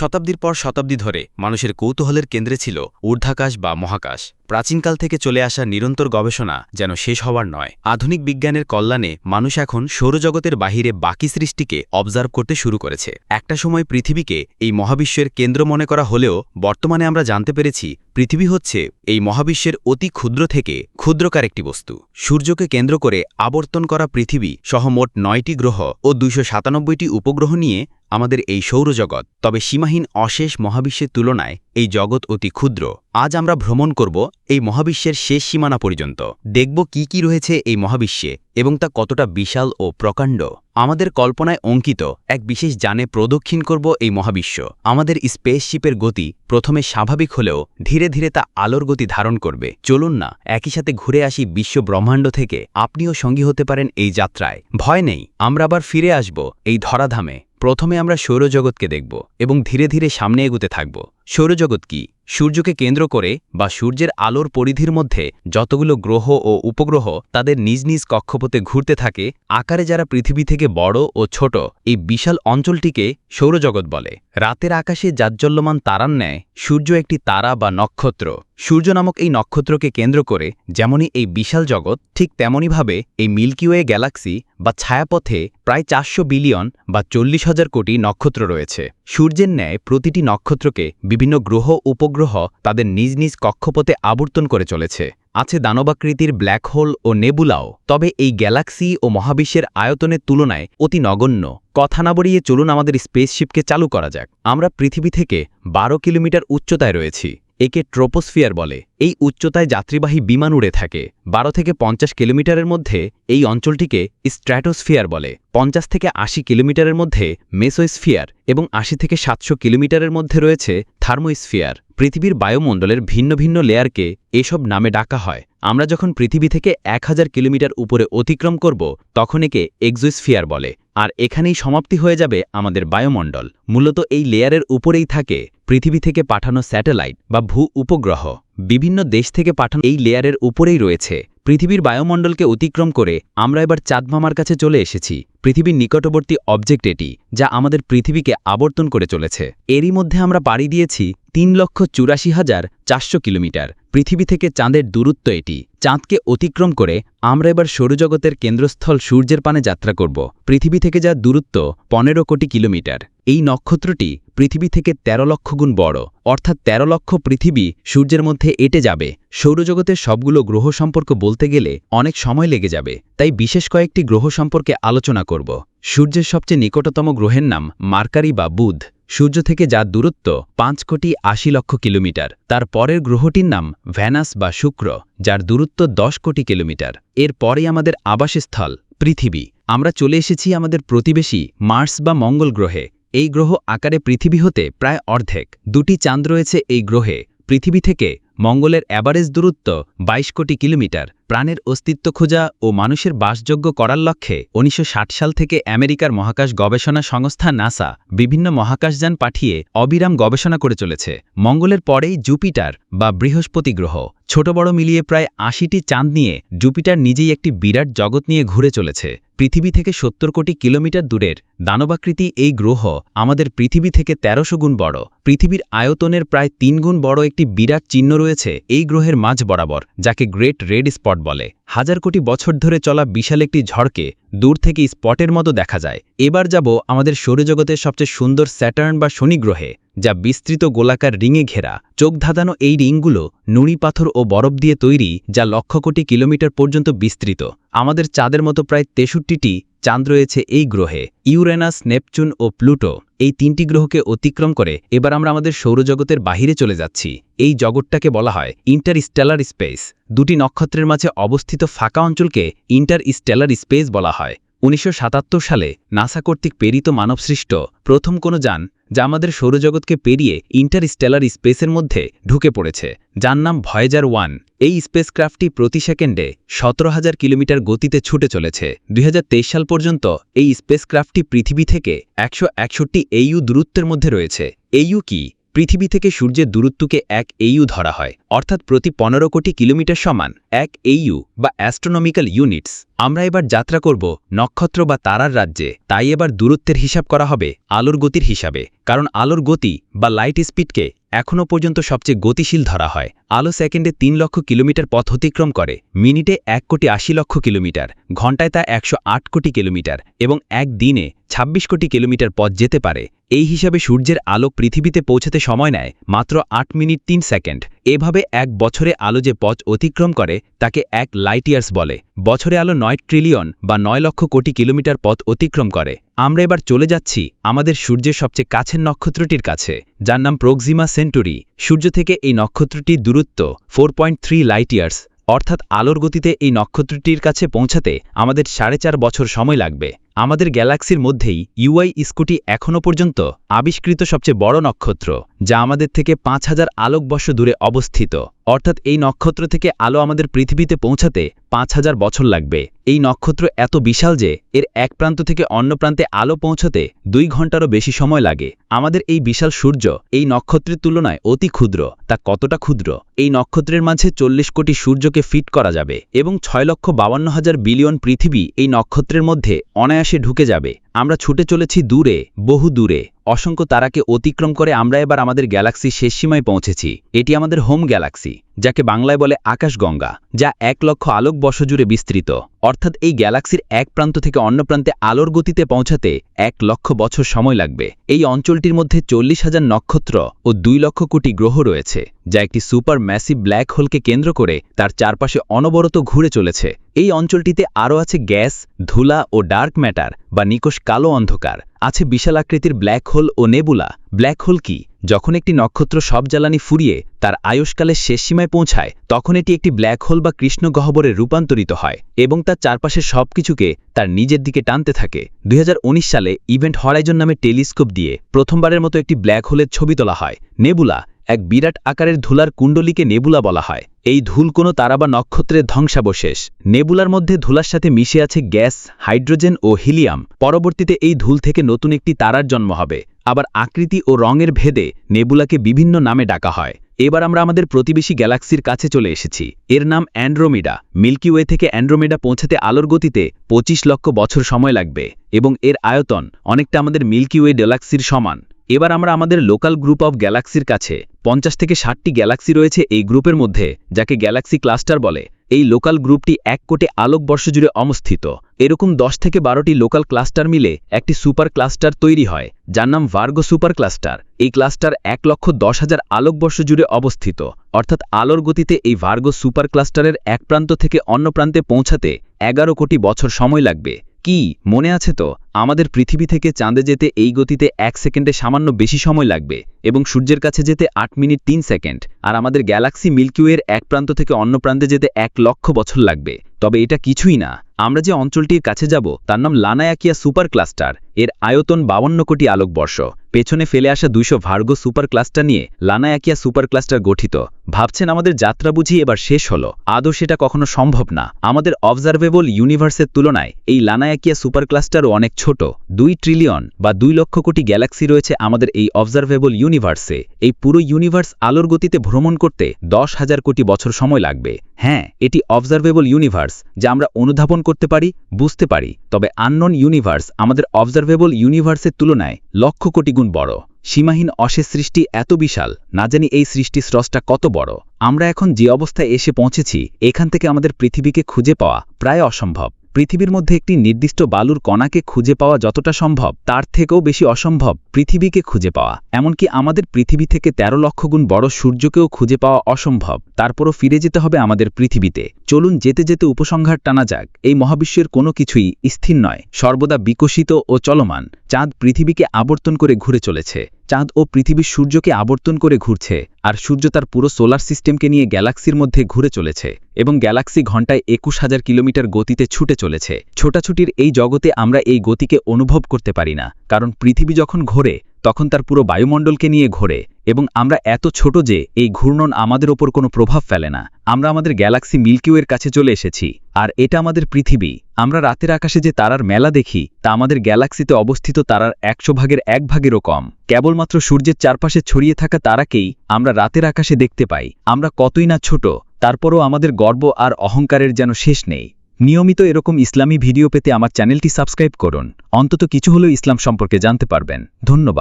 শতাব্দীর পর শতাব্দী ধরে মানুষের কৌতূহলের কেন্দ্রে ছিল ঊর্ধ্বাকাশ বা মহাকাশ। প্রাচীনকাল থেকে চলে আসা নিরন্তর গবেষণা যেন শেষ হওয়ার নয়। আধুনিক বিজ্ঞানের কল্যাণে মানুষ এখন সৌরজগতের বাহিরে বাকি সৃষ্টিকে অবজার্ভ করতে শুরু করেছে। একটা সময় পৃথিবীকে এই মহাবিশ্বের কেন্দ্র মনে করা হলেও বর্তমানে আমরা জানতে পেরেছি পৃথিবী হচ্ছে এই মহাবিশ্বের অতি ক্ষুদ্র থেকে ক্ষুদ্রকার একটি বস্তু। সূর্যকে কেন্দ্র করে আবর্তন করা পৃথিবী সহ মোট নয়টি গ্রহ ও দুইশো সাতানব্বইটি উপগ্রহ নিয়ে আমাদের এই সৌরজগৎ, তবে সীমাহীন অশেষ মহাবিশ্বের তুলনায় এই জগৎ অতি ক্ষুদ্র। আজ আমরা ভ্রমণ করব এই মহাবিশ্বের শেষ সীমানা পর্যন্ত। দেখব কি কি রয়েছে এই মহাবিশ্বে এবং তা কতটা বিশাল ও প্রকাণ্ড। আমাদের কল্পনায় অঙ্কিত এক বিশেষ যানে প্রদক্ষিণ করব এই মহাবিশ্ব। আমাদের স্পেসশিপের গতি প্রথমে স্বাভাবিক হলেও ধীরে ধীরে তা আলোর গতি ধারণ করবে। চলুন না, একই সাথে ঘুরে আসি বিশ্ব ব্রহ্মাণ্ড থেকে। আপনিও সঙ্গী হতে পারেন এই যাত্রায়। ভয় নেই, আমরা আবার ফিরে আসব এই ধরাধামে। প্রথমে আমরা সৌরজগৎকে দেখব এবং ধীরে ধীরে সামনে এগুতে থাকব। সৌরজগৎ কি? সূর্যকে কেন্দ্র করে বা সূর্যের আলোর পরিধির মধ্যে যতগুলো গ্রহ ও উপগ্রহ তাদের নিজ নিজ কক্ষপথে ঘুরতে থাকে, আকারে যারা পৃথিবী থেকে বড় ও ছোট, এই বিশাল অঞ্চলটিকে সৌরজগৎ বলে। রাতের আকাশে জাজ্জল্যমান তারার ন্যায় সূর্য একটি তারা বা নক্ষত্র। সূর্য নামক এই নক্ষত্রকে কেন্দ্র করে যেমনই এই বিশাল জগৎ, ঠিক তেমনইভাবে এই মিল্কিওয়ে গ্যালাক্সি বা ছায়াপথে প্রায় চারশো বিলিয়ন বা চল্লিশ হাজার কোটি নক্ষত্র রয়েছে। সূর্যের ন্যায় প্রতিটি নক্ষত্রকে বিভিন্ন গ্রহ উপগ্রহ তাদের নিজ নিজ কক্ষপথে আবর্তন করে চলেছে। আছে দানবাকৃতির ব্ল্যাক হোল ও নেবুলাও। তবে এই গ্যালাক্সি ও মহাবিশ্বের আয়তনের তুলনায় অতি নগণ্য। কথা না বড়িয়ে চলুন আমাদের স্পেসশিপকে চালু করা যাক। আমরা পৃথিবী থেকে বারো কিলোমিটার উচ্চতায় রয়েছি। একে ট্রোপোস্ফিয়ার বলে। এই উচ্চতায় যাত্রীবাহী বিমান উড়ে থাকে। বারো থেকে পঞ্চাশ কিলোমিটারের মধ্যে এই অঞ্চলটিকে স্ট্র্যাটোস্ফিয়ার বলে। পঞ্চাশ থেকে আশি কিলোমিটারের মধ্যে মেসোস্ফিয়ার এবং আশি থেকে সাতশো কিলোমিটারের মধ্যে রয়েছে থার্মোস্ফিয়ার। পৃথিবীর বায়ুমণ্ডলের ভিন্ন ভিন্ন লেয়ারকে এসব নামে ডাকা হয়। আমরা যখন পৃথিবী থেকে এক হাজার কিলোমিটার উপরে অতিক্রম করব, তখন একে এক্সোস্ফিয়ার বলে। আর এখানেই সমাপ্তি হয়ে যাবে আমাদের বায়ুমণ্ডল। মূলত এই লেয়ারের উপরেই থাকে পৃথিবী থেকে পাঠানো স্যাটেলাইট বা ভূ উপগ্রহ। বিভিন্ন দেশ থেকে পাঠানো এই লেয়ারের উপরেই রয়েছে। পৃথিবীর বায়ুমণ্ডলকে অতিক্রম করে আমরা এবার চাঁদমামার কাছে চলে এসেছি। পৃথিবীর নিকটবর্তী অবজেক্ট এটি, যা আমাদের পৃথিবীকে আবর্তন করে চলেছে। এরই মধ্যে আমরা পাড়ি দিয়েছি তিন লক্ষ চুরাশি হাজার চারশো কিলোমিটার। পৃথিবী থেকে চাঁদের দূরত্ব এটি। চাঁদকে অতিক্রম করে আমরা এবার সৌরজগতের কেন্দ্রস্থল সূর্যের পানে যাত্রা করব। পৃথিবী থেকে যা দূরত্ব পনেরো কোটি কিলোমিটার। এই নক্ষত্রটি পৃথিবী থেকে ১৩ লক্ষ গুণ বড়। অর্থাৎ ১৩ লক্ষ পৃথিবী সূর্যের মধ্যে এটে যাবে। সৌরজগতের সবগুলো গ্রহ সম্পর্ক বলতে গেলে অনেক সময় লেগে যাবে। তাই বিশেষ কয়েকটি গ্রহ সম্পর্কে আলোচনা করব। সূর্যের সবচেয়ে নিকটতম গ্রহের নাম মার্কারি বা বুধ। সূর্য থেকে যার দূরত্ব পাঁচ কোটি আশি লক্ষ কিলোমিটার। তার পরের গ্রহটির নাম ভ্যানাস বা শুক্র। যার দূরত্ব দশ কোটি কিলোমিটার। এর পরে আমাদের আবাসস্থল, পৃথিবী। আমরা চলে এসেছি আমাদের প্রতিবেশী মার্স বা মঙ্গল গ্রহে। এই গ্রহ আকারে পৃথিবী হতে প্রায় অর্ধেক। দুটি চাঁদ রয়েছে এই গ্রহে। পৃথিবী থেকে মঙ্গলের অ্যাভারেজ দূরত্ব ২২ কোটি কিলোমিটার। প্রাণের অস্তিত্ব খোঁজা ও মানুষের বাসযোগ্য করার লক্ষ্যে উনিশশো ষাট সাল থেকে আমেরিকার মহাকাশ গবেষণা সংস্থা নাসা বিভিন্ন মহাকাশযান পাঠিয়ে অবিরাম গবেষণা করে চলেছে। মঙ্গলের পরেই জুপিটার বা বৃহস্পতি গ্রহ, ছোট বড় মিলিয়ে প্রায় আশিটি চাঁদ নিয়ে জুপিটার নিজেই একটি বিরাট জগৎ নিয়ে ঘুরে চলেছে। পৃথিবী থেকে সত্তর কোটি কিলোমিটার দূরের দানবাকৃতি এই গ্রহ আমাদের পৃথিবী থেকে তেরোশো গুণ বড়। পৃথিবীর আয়তনের প্রায় তিন গুণ বড় একটি বিরাট চিহ্ন রয়েছে এই গ্রহের মাঝ বরাবর, যাকে গ্রেট রেড স্পট বলে। হাজার কোটি বছর ধরে চলা বিশাল একটি ঝড়কে দূর থেকে স্পটের মতো দেখা যায়। এবার যাব আমাদের সৌরজগতের সবচেয়ে সুন্দর স্যাটার্ন বা শনি গ্রহে, যা বিস্তৃত গোলাকার রিঙে ঘেরা। চোখ ধাঁধানো এই রিংগুলো নুড়ি পাথর ও বরফ দিয়ে তৈরি, যা লক্ষ কোটি কিলোমিটার পর্যন্ত বিস্তৃত। আমাদের চাঁদের মতো প্রায় তেষট্টিটি চাঁদ রয়েছে এই গ্রহে, ইউরেনাস, নেপচুন ও প্লুটো। এই তিনটি গ্রহকে অতিক্রম করে এবার আমরা আমাদের সৌরজগতের বাহিরে চলে যাচ্ছি। এই জগৎটাকে বলা হয় ইন্টার স্টেলার স্পেস। দুটি নক্ষত্রের মাঝে অবস্থিত ফাঁকা অঞ্চলকে ইন্টার স্টেলার স্পেস বলা হয়। উনিশশো সাতাত্তর সালে নাসা কর্তৃক প্রেরিত মানবসৃষ্ট প্রথম কোনো যান যা আমাদের সৌরজগৎকে পেরিয়ে ইন্টারস্টেলার স্পেসের মধ্যে ঢুকে পড়েছে, যার নাম ভয়েজার ওয়ান এই স্পেসক্রাফটটি প্রতি সেকেন্ডে সতেরো হাজার কিলোমিটার গতিতে ছুটে চলেছে। দুই হাজার তেইশ সাল পর্যন্ত এই স্পেসক্রাফটটি পৃথিবী থেকে একশো একষট্টি এইউ দূরত্বের মধ্যে রয়েছে। এইউ কি? পৃথিবী থেকে সূর্যের দূরত্বকে এক এইউ ধরা হয়, অর্থাৎ প্রতি পনেরো কোটি কিলোমিটার সমান এক এইউ বা অ্যাস্ট্রোনমিক্যাল ইউনিটস আমরা এবার যাত্রা করব নক্ষত্র বা তারার রাজ্যে, তাই এবার দূরত্বের হিসাব করা হবে আলোর গতির হিসাবে, কারণ আলোর গতি বা লাইট স্পিডকে এখনও পর্যন্ত সবচেয়ে গতিশীল ধরা হয়। আলো সেকেন্ডে তিন লক্ষ কিলোমিটার পথ অতিক্রম করে, মিনিটে এক কোটি আশি লক্ষ কিলোমিটার ঘন্টায় তা একশো আট কোটি কিলোমিটার এবং এক দিনে ২৬ কোটি কিলোমিটার পথ যেতে পারে। এই হিসাবে সূর্যের আলো পৃথিবীতে পৌঁছাতে সময় নেয় মাত্র আট মিনিট তিন সেকেন্ড। এভাবে এক বছরে আলো যে পথ অতিক্রম করে, তাকে এক লাইট ইয়ার্স বলে। বছরে আলো নয় ট্রিলিয়ন বা নয় লক্ষ কোটি কিলোমিটার পথ অতিক্রম করে। আমরা এবার চলে যাচ্ছি আমাদের সূর্যের সবচেয়ে কাছের নক্ষত্রটির কাছে, যার নাম প্রোক্সিমা সেন্টুরি। সূর্য থেকে এই নক্ষত্রটির দূরত্ব four point three light years অর্থাৎ আলোর গতিতে এই নক্ষত্রটির কাছে পৌঁছাতে আমাদের সাড়ে চার বছর সময় লাগবে। আমাদের গ্যালাক্সির মধ্যেই ইউআই স্কুটি এখনও পর্যন্ত আবিষ্কৃত সবচেয়ে বড় নক্ষত্র। যা আমাদের থেকে পাঁচ হাজার আলোকবর্ষ দূরে অবস্থিত। অর্থাৎ এই নক্ষত্র থেকে আলো আমাদের পৃথিবীতে পৌঁছাতে পাঁচ হাজার বছর লাগবে। এই নক্ষত্র এত বিশাল যে, এর এক প্রান্ত থেকে অন্য প্রান্তে আলো পৌঁছাতে দুই ঘন্টারও বেশি সময় লাগে। আমাদের এই বিশাল সূর্য এই নক্ষত্রের তুলনায় অতি ক্ষুদ্র, তা কতটা ক্ষুদ্র? এই নক্ষত্রের মাঝে চল্লিশ কোটি সূর্যকে ফিট করা যাবে এবং ছয় লক্ষ বাবান্ন হাজার বিলিয়ন পৃথিবী এই নক্ষত্রের মধ্যে অনায়াসে ঢুকে যাবে। আমরা ছুটে চলেছি দূরে, বহু দূরে। অসংখ্য তারাকে অতিক্রম করে আমরা এবার আমাদের গ্যালাক্সি শেষ সীমায় পৌঁছেছি। এটি আমাদের হোম গ্যালাক্সি। যাকে বাংলায় বলে আকাশগঙ্গা, যা এক লক্ষ আলোক বর্ষজুড়ে বিস্তৃত। অর্থাৎ এই গ্যালাক্সির এক প্রান্ত থেকে অন্য প্রান্তে আলোর গতিতে পৌঁছাতে এক লক্ষ বছর সময় লাগবে। এই অঞ্চলটির মধ্যে চল্লিশ হাজার নক্ষত্র ও দুই লক্ষ কোটি গ্রহ রয়েছে, যা একটি সুপার ম্যাসিভ ব্ল্যাক হোলকে কেন্দ্র করে তার চারপাশে অনবরত ঘুরে চলেছে। এই অঞ্চলটিতে আরও আছে গ্যাস, ধুলা ও ডার্ক ম্যাটার বা নিকোষ কালো অন্ধকার। আছে বিশাল আকৃতির ব্ল্যাক হোল ও নেবুলা। ব্ল্যাক হোল কি? যখন একটি নক্ষত্র সব জ্বালানি ফুরিয়ে তার আয়ুষ্কালের শেষ সীমায় পৌঁছায়, তখন এটি একটি ব্ল্যাক হোল বা কৃষ্ণ গহ্বরে রূপান্তরিত হয় এবং তার চারপাশের সবকিছুকে তার নিজের দিকে টানতে থাকে। দুই হাজার উনিশ সালে ইভেন্ট হরাইজন নামে টেলিস্কোপ দিয়ে প্রথমবারের মতো একটি ব্ল্যাক হোলের ছবি তোলা হয়। নেবুলা, এক বিরাট আকারের ধুলার কুণ্ডলীকে নেবুলা বলা হয়। এই ধুল কোনো তারা বা নক্ষত্রের ধ্বংসাবশেষ। নেবুলার মধ্যে ধুলার সাথে মিশে আছে গ্যাস, হাইড্রোজেন ও হিলিয়াম। পরবর্তীতে এই ধুল থেকে নতুন একটি তারার জন্ম হবে। আবার আকৃতি ও রঙের ভেদে নেবুলাকে বিভিন্ন নামে ডাকা হয়। এবার আমরা আমাদের প্রতিবেশী গ্যালাক্সির কাছে চলে এসেছি। এর নাম অ্যান্ড্রোমিডা। মিল্কি ওয়ে থেকে অ্যান্ড্রোমিডা পৌঁছাতে আলোর গতিতে ২৫ লক্ষ বছর সময় লাগবে এবং এর আয়তন অনেকটা আমাদের মিল্কি ওয়ে গ্যালাক্সির সমান। এবার আমরা আমাদের লোকাল গ্রুপ অফ গ্যালাক্সির কাছে পঞ্চাশ থেকে ষাটটি গ্যালাক্সি রয়েছে এই গ্রুপের মধ্যে, যাকে গ্যালাক্সি ক্লাস্টার বলে। এই লোকাল গ্রুপটি এক কোটি আলোকবর্ষ জুড়ে অবস্থিত। এরকম দশ থেকে বারোটি লোকাল ক্লাস্টার মিলে একটি সুপার ক্লাস্টার তৈরি হয়, যার নাম ভার্গো সুপার ক্লাস্টার। এই ক্লাস্টার এক লক্ষ দশ হাজার আলোকবর্ষ জুড়ে অবস্থিত। অর্থাৎ আলোর গতিতে এই ভার্গো সুপার ক্লাস্টারের এক প্রান্ত থেকে অন্য প্রান্তে পৌঁছাতে এগারো কোটি বছর সময় লাগবে। কি? মনে আছে তো? আমাদের পৃথিবী থেকে চাঁদে যেতে এই গতিতে এক সেকেন্ডে সামান্য বেশি সময় লাগবে এবং সূর্যের কাছে যেতে আট মিনিট তিন সেকেন্ড। আর আমাদের গ্যালাক্সি মিল্কিওয়ের এক প্রান্ত থেকে অন্য প্রান্তে যেতে এক লক্ষ বছর লাগবে। তবে এটা কিছুই না। আমরা যে অঞ্চলটির কাছে যাব, তার নাম লানায়াকিয়া সুপার ক্লাস্টার এর আয়তন বাউন্ন কোটি আলোকবর্ষ। পেছনে ফেলে আসা দুইশো ভার্গো সুপার ক্লাস্টার নিয়ে লানায়াকিয়া সুপার ক্লাস্টার গঠিত। ভাবছেন আমাদের যাত্রা বুঝি এবার শেষ হলো। আদৌ সেটা কখনো সম্ভব না। আমাদের অবজারভেবল ইউনিভার্সের তুলনায় এই লানায়াকিয়া সুপার ক্লাস্টারও অনেক ছোট। দুই ট্রিলিয়ন বা দুই লক্ষ কোটি গ্যালাক্সি রয়েছে আমাদের এই অবজারভেবল ইউনিভার্সে এই পুরো ইউনিভার্স আলোর গতিতে ভ্রমণ করতে দশ হাজার কোটি বছর সময় লাগবে। হ্যাঁ এটি অবজারভেবল ইউনিভার্স যা আমরা অনুধাবন করতে পারি, বুঝতে পারি। তবে আননন ইউনিভার্স আমাদের অবজারভেবল ইউনিভার্সের তুলনায় লক্ষ কোটি গুণ বড়। সীমাহীন অশেষ সৃষ্টি এত বিশাল, না জানি এই সৃষ্টি স্রষ্টা কত বড়। আমরা এখন যে অবস্থায় এসে পৌঁছেছি, এখান থেকে আমাদের পৃথিবীকে খুঁজে পাওয়া প্রায় অসম্ভব। পৃথিবীর মধ্যে একটি নির্দিষ্ট বালুর কণাকে খুঁজে পাওয়া যতটা সম্ভব, তার থেকেও বেশি অসম্ভব পৃথিবীকে খুঁজে পাওয়া। এমনকি আমাদের পৃথিবী থেকে ১৩ লক্ষ গুণ বড় সূর্যকেও খুঁজে পাওয়া অসম্ভব, তারপরও ফিরে যেতে হবে আমাদের পৃথিবীতে। চলুন যেতে যেতে উপসংহার টানা যাক, এই মহাবিশ্বের কোনো কিছুই স্থির নয়, সর্বদা বিকশিত ও চলমান। চাঁদ পৃথিবীকে আবর্তন করে ঘুরে চলেছে। চাঁদ ও পৃথিবীর সূর্যকে আবর্তন করে ঘুরছে, আর সূর্য তার পুরো সোলার সিস্টেমকে নিয়ে গ্যালাক্সির মধ্যে ঘুরে চলেছে, এবং গ্যালাক্সি ঘন্টায় একুশ হাজার কিলোমিটার গতিতে ছুটে চলেছে। ছোটাছুটির এই জগতে আমরা এই গতিকে অনুভব করতে পারি না, কারণ পৃথিবী যখন ঘোরে, তখন তার পুরো বায়ুমণ্ডলকে নিয়ে ঘোরে। এবং আমরা এত ছোট যে এই ঘূর্ণন আমাদের ওপর কোনো প্রভাব ফেলে না। আমরা আমাদের গ্যালাক্সি মিল্কিওয়ের কাছে চলে এসেছি, আর এটা আমাদের পৃথিবী। আমরা রাতের আকাশে যে তারার মেলা দেখি, তা আমাদের গ্যালাক্সিতে অবস্থিত তারার একশো ভাগের এক ভাগেরও কম। কেবলমাত্র সূর্যের চারপাশে ছড়িয়ে থাকা তারাকেই আমরা রাতের আকাশে দেখতে পাই। আমরা কতই না ছোট, তারপরও আমাদের গর্ব আর অহংকারের যেন শেষ নেই। নিয়মিত এরকম ইসলামী ভিডিও পেতে আমার চ্যানেলটি সাবস্ক্রাইব করুন। অন্তত কিছু হলেও ইসলাম সম্পর্কে জানতে পারবেন। ধন্যবাদ।